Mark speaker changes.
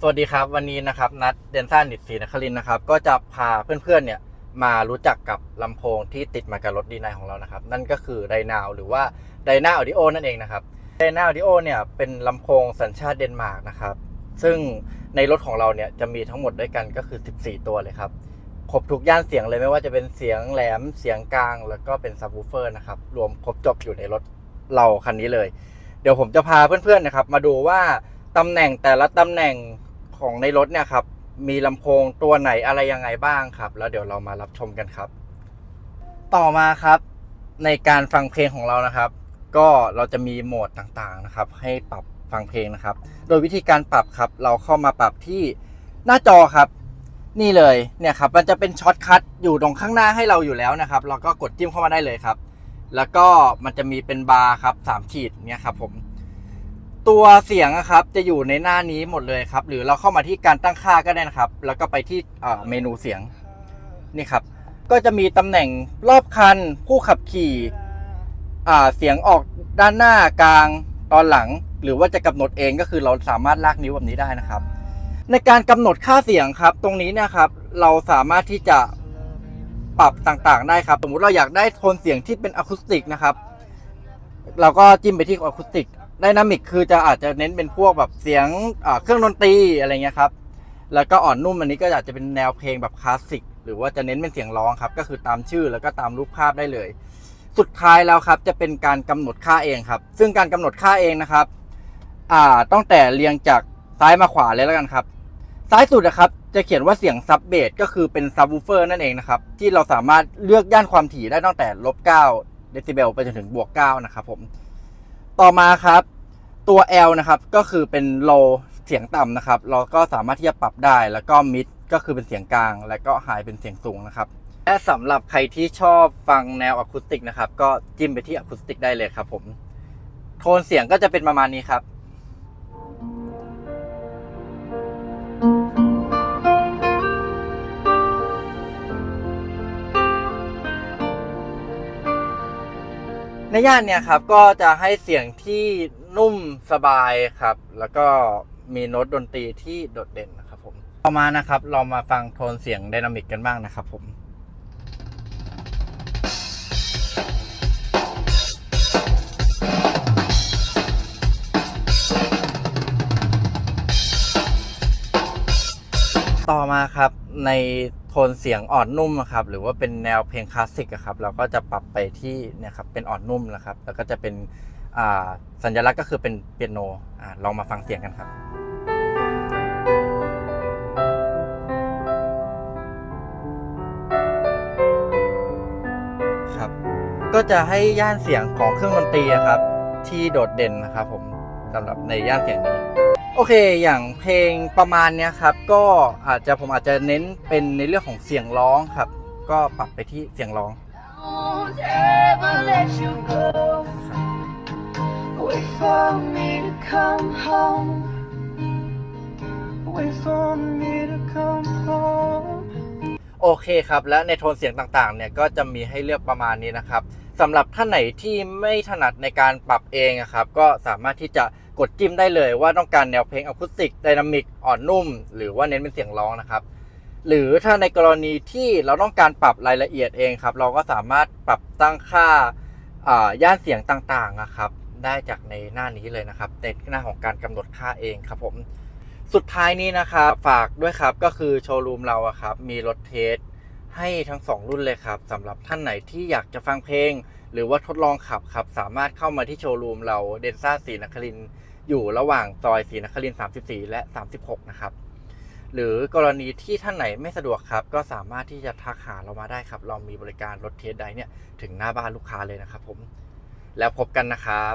Speaker 1: สวัสดีครับ วันนี้นะครับนัดเดนซ่านิดสีนครินนะครับ ก็จะพาเพื่อนๆเนี่ยมารู้จักกับลำโพงที่ติดมากับรถดีนของเรานะครับ นั่นก็คือไดนาวหรือว่าไดนาออดิโอนั่นเองนะครับไดนาออดิโอเนี่ยเป็นลำโพงสัญชาติเดนมาร์กนะครับ ซึ่งในรถของเราเนี่ยจะมีทั้งหมดด้วยกันก็คือ 14 ตัวเลยครับครบทุกย่านเสียงเลยไม่ว่าจะเป็นเสียงแหลมเสียงกลาง แล้วก็เป็นซับวูเฟอร์นะครับรวมครบจบอยู่ในรถเราคันนี้เลย เดี๋ยวผมจะพาเพื่อนๆนะครับ มาดูว่าตำแหน่งแต่ละตำแหน่ง ของในรถเนี่ยครับ มีลำโพงตัวไหนอะไรยังไงบ้างครับ แล้วเดี๋ยวเรามารับชมกันครับ ต่อมาครับ ในการฟังเพลงของเรานะครับ ก็เราจะมีโหมดต่างๆนะครับ ให้ปรับฟังเพลงนะครับ โดยวิธีการปรับครับ เราเข้ามาปรับที่หน้าจอครับ นี่เลยเนี่ยครับ มันจะเป็นช็อตคัทอยู่ตรงข้างหน้าให้เราอยู่แล้วนะครับ เราก็กดจิ้มเข้ามาได้เลยครับ แล้วก็มันจะมีเป็นบาร์ครับสามขีดเนี่ยครับผม ตัวเสียงอะครับจะอยู่ในหน้านี้หมดเลยครับ หรือเราเข้ามาที่การตั้งค่าก็ได้นะครับ แล้วก็ไปที่เมนูเสียงนี่ครับ ก็จะมีตำแหน่งรอบคัน ผู้ขับขี่เสียงออกด้านหน้ากลางตอนหลัง หรือว่าจะกำหนดเองก็คือเราสามารถลากนิ้วแบบนี้ได้นะครับ ในการกำหนดค่าเสียงครับ ตรงนี้นะครับ เราสามารถที่จะปรับต่างๆ ได้ครับ สมมุติเราอยากได้โทนเสียงที่เป็นอะคูสติกนะครับ เราก็จิ้มไปที่อะคูสติก ไดนามิกคือจะอาจจะเน้นเป็นพวกแบบเสียงเครื่องดนตรีอะไรเงี้ยครับ แล้วก็อ่อนนุ่มอันนี้ก็อาจจะเป็นแนวเพลงแบบคลาสสิกหรือว่าจะเน้นเป็นเสียงร้องครับ ก็คือตามชื่อแล้วก็ตามรูปภาพได้เลย สุดท้ายแล้วครับจะเป็นการกำหนดค่าเองครับ ซึ่งการกำหนดค่าเองนะครับอ่าต้องแต่เรียงจากซ้ายมาขวาเลยแล้วกันครับ ซ้ายสุดนะครับจะเขียนว่าเสียงซับเบสก็คือเป็นซับวูเฟอร์นั่นเองนะครับที่เราสามารถเลือกย่านความถี่ได้ตั้งแต่ลบ9เดซิเบลไปจนถึงบวก9นะครับผม ต่อมาครับ ตัว L นะครับก็คือเป็น low เสียงต่ำนะครับ เราก็สามารถที่จะปรับได้แล้วก็ mid ก็คือเป็นเสียงกลาง แล้วก็ high เป็นเสียงสูงนะครับและสำหรับใครที่ชอบฟังแนวอะคูสติกนะครับ ก็จิ้มไปที่อะคูสติกได้เลยครับผม โทนเสียงก็จะเป็นประมาณนี้ครับ ในย่านเนี่ยครับก็จะให้เสียงที่นุ่มสบายครับ แล้วก็มีโน้ตดนตรีที่โดดเด่นนะครับผมต่อมานะครับเรามาฟังโทนเสียงไดนามิกกันบ้างนะครับผมต่อมาครับใน นเสียงอ่อนนุ่มอะครับหรือว่าเป็นแนวเพลงคลาสสิกอะครับเราก็จะปรับไปที่เนี่ยครับเป็นอ่อนนุ่มนะครับแล้วก็จะเป็นอ่าสัญลักษณ์ก็คือเป็นเปียโนอ่าลองมาฟังเสียงกันครับครับ ก็จะให้ย่านเสียงของเครื่องดนตรีอะครับที่โดดเด่นนะครับผมสำหรับในย่านเสียงนี้ โอเค อย่างเพลงประมาณเนี้ยครับ ก็อาจจะผมอาจจะเน้นเป็นในเรื่องของเสียงร้องครับ ก็ปรับไปที่เสียงร้อง
Speaker 2: Won't ever let you go. Wait for me to come home. Wait for me to come home.
Speaker 1: โอเคครับ และในโทนเสียงต่างๆ เนี่ยก็จะมีให้เลือกประมาณนี้นะครับสำหรับท่านไหนที่ไม่ถนัดในการปรับเองอะครับ ก็สามารถที่จะ กดจิ้มได้เลยว่าต้องการแนวเพลงอะคูสติกไดนามิกอ่อนนุ่ม หรือว่าเน้นเป็นเสียงร้องนะครับ หรือถ้าในกรณีที่เราต้องการปรับรายละเอียดเองครับ เราก็สามารถปรับตั้งค่าย่านเสียงต่างๆนะครับ ได้จากในหน้านี้เลยนะครับในหน้าของการกำหนดค่าเองครับผมสุดท้ายนี้นะครับฝากด้วยครับก็คือโชว์รูมเราอะครับมีรถเทส ให้ทั้ง 2 รุ่นเลยครับสำหรับท่านไหนที่อยากจะฟังเพลง หรือว่าทดลองขับครับสามารถเข้ามาที่โชว์รูมเราเดนซ่าสีนครินอยู่ระหว่างซอยศรีนครินทร์34 และ 36 นะครับ หรือกรณีที่ท่านไหนไม่สะดวกครับ ก็สามารถที่จะทักหาเรามาได้ครับ เรามีบริการรถเทสไดเนี่ยถึงหน้าบ้านลูกค้าเลยนะครับผมแล้วพบกันนะครับ